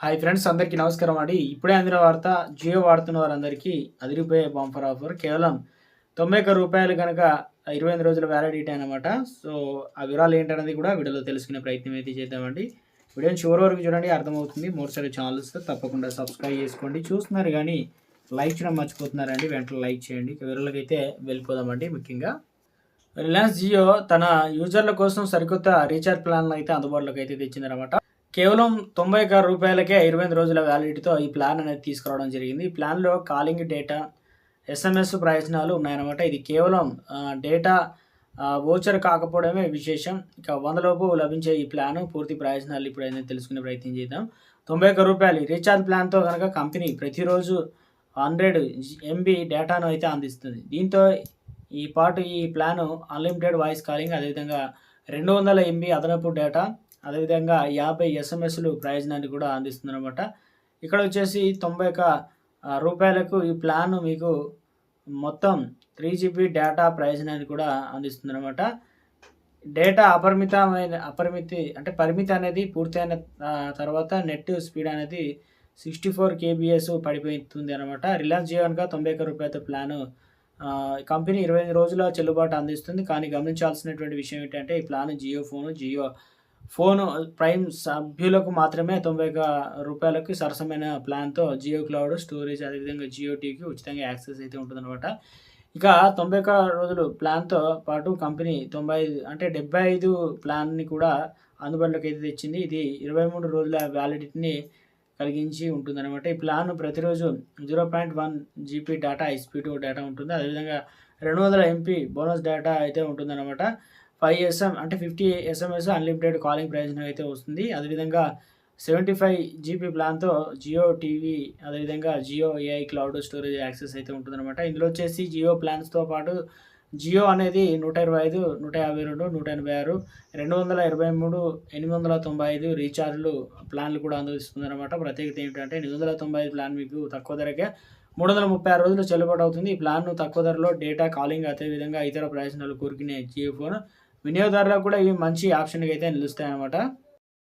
Hi friends అందరికీ నమస్కారం అండి. ఇప్పుడే అందిన వార్త జియో వాడుతున్న వారందరికీ అదిరిపోయే బంపర్ ఆఫర్ కేవలం తొంభై ఒక్క రూపాయలు కనుక ఇరవై ఎనిమిది రోజుల వ్యాలిడిటీ అనమాట సో ఆ వివరాలు ఏంటనేది కూడా వీడియోలో తెలుసుకునే ప్రయత్నం అయితే చేద్దామండి. వీడియోని చివరి వరకు చూడండి అర్థమవుతుంది. మూడుసారి ఛానల్స్ తప్పకుండా సబ్స్క్రైబ్ చేసుకోండి. చూస్తున్నారు కానీ లైక్ చేయడం మర్చిపోతున్నారండి. వెంటనే లైక్ చేయండి. వివరాలకు అయితే వెళ్ళిపోదామండి ముఖ్యంగా. రిలయన్స్ జియో తన యూజర్ల కోసం సరికొత్త రీఛార్జ్ ప్లాన్లు అయితే అందుబాటులోకి అయితే తెచ్చిందనమాట కేవలం తొంభై ఒక్క రూపాయలకే ఇరవై ఎనిమిది రోజుల వ్యాలిడిటీతో ఈ ప్లాన్ అనేది తీసుకురావడం జరిగింది. ఈ ప్లాన్లో కాలింగ్ డేటా ఎస్ఎంఎస్ ప్రయోజనాలు ఉన్నాయన్నమాట. ఇది కేవలం డేటా ఓచర్ కాకపోవడమే విశేషం. ఇక వందలోపు లభించే ఈ ప్లాన్ పూర్తి ప్రయోజనాలు ఇప్పుడు అయితే తెలుసుకునే ప్రయత్నం చేద్దాం. తొంభై ఒక్క రూపాయలు. రీఛార్జ్ ప్లాన్తో కనుక కంపెనీ ప్రతిరోజు హండ్రెడ్ ఎంబీ డేటాను అయితే అందిస్తుంది. దీంతో ఈ పాటు ఈ ప్లాను అన్లిమిటెడ్ వాయిస్ కాలింగ్ అదేవిధంగా రెండు వందల ఎంబీ అదనపు డేటా అదేవిధంగా యాభై ఎస్ఎంఎస్లు ప్రయోజనాన్ని కూడా అందిస్తుందనమాట ఇక్కడ వచ్చేసి తొంభై ఒక రూపాయలకు ఈ ప్లాన్ మీకు మొత్తం త్రీ జీబీ డేటా ప్రయోజనాన్ని కూడా అందిస్తుంది అనమాట డేటా అపరిమితమైన అపరిమితి అంటే పరిమితి అనేది పూర్తయిన తర్వాత నెట్ స్పీడ్ అనేది సిక్స్టీ ఫోర్ కేబిఎస్ పడిపోతుంది అనమాట రిలయన్స్ జియో కనుక తొంభై ఒక్క రూపాయలతో ప్లాను కంపెనీ ఇరవై ఐదు రోజుల చెల్లుబాటు అందిస్తుంది. కానీ గమనించాల్సినటువంటి విషయం ఏంటంటే ఈ plan Jio phone Jio phone prime సభ్యులకు మాత్రమే తొంభై ఒక్క రూపాయలకి సరసమైన ప్లాన్తో జియో క్లౌడ్ స్టోరేజ్ అదేవిధంగా జియో టీకి ఉచితంగా యాక్సెస్ అయితే ఉంటుందన్నమాట. ఇక తొంభై ఒక్క రోజులు ప్లాన్తో పాటు కంపెనీ తొంభై ఐదు అంటే డెబ్బై ఐదు ప్లాన్ని కూడా అందుబాటులోకి అయితే తెచ్చింది. ఇది ఇరవై మూడు రోజుల వ్యాలిడిటీని కలిగించి ఉంటుందన్నమాట. ఈ ప్లాన్ ప్రతిరోజు zero point one GB data high speed data ఉంటుంది. అదేవిధంగా రెండు వందల ఎంపీ బోనస్ డేటా అయితే ఉంటుందన్నమాట. ఫైవ్ ఎస్ఎం అంటే ఫిఫ్టీ ఎస్ఎంఎస్ అన్లిమిటెడ్ కాలింగ్ ప్రయోజనం అయితే వస్తుంది. అదేవిధంగా సెవెంటీ ఫైవ్ జీబీ ప్లాన్తో జియో టీవీ అదేవిధంగా Jio AI cloud storage access అయితే ఉంటుందన్నమాట. ఇందులో వచ్చేసి జియో ప్లాన్స్తో పాటు జియో అనేది నూట ఇరవై ఐదు నూట యాభై రెండు నూట ఎనభై ఆరు రెండు వందల ఇరవై మూడు ఎనిమిది వందల తొంభై ఐదు రీఛార్జ్లు ప్లాన్లు కూడా అందిస్తుంది అనమాట ప్రత్యేకత ఏంటంటే ఎనిమిది వందల తొంభై ఐదు ప్లాన్ మీకు తక్కువ ధరకే మూడు వందల ముప్పై ఆరు రోజులు చెల్లుబాటు అవుతుంది. ఈ ప్లాన్ను తక్కువ ధరలో డేటా కాలింగ్ అదేవిధంగా ఇతర ప్రయోజనాలు కోరుకునే జియో ఫోన్ వినియోగదారులకు కూడా ఇవి మంచి ఆప్షన్గా అయితే నిలుస్తాయి అనమాట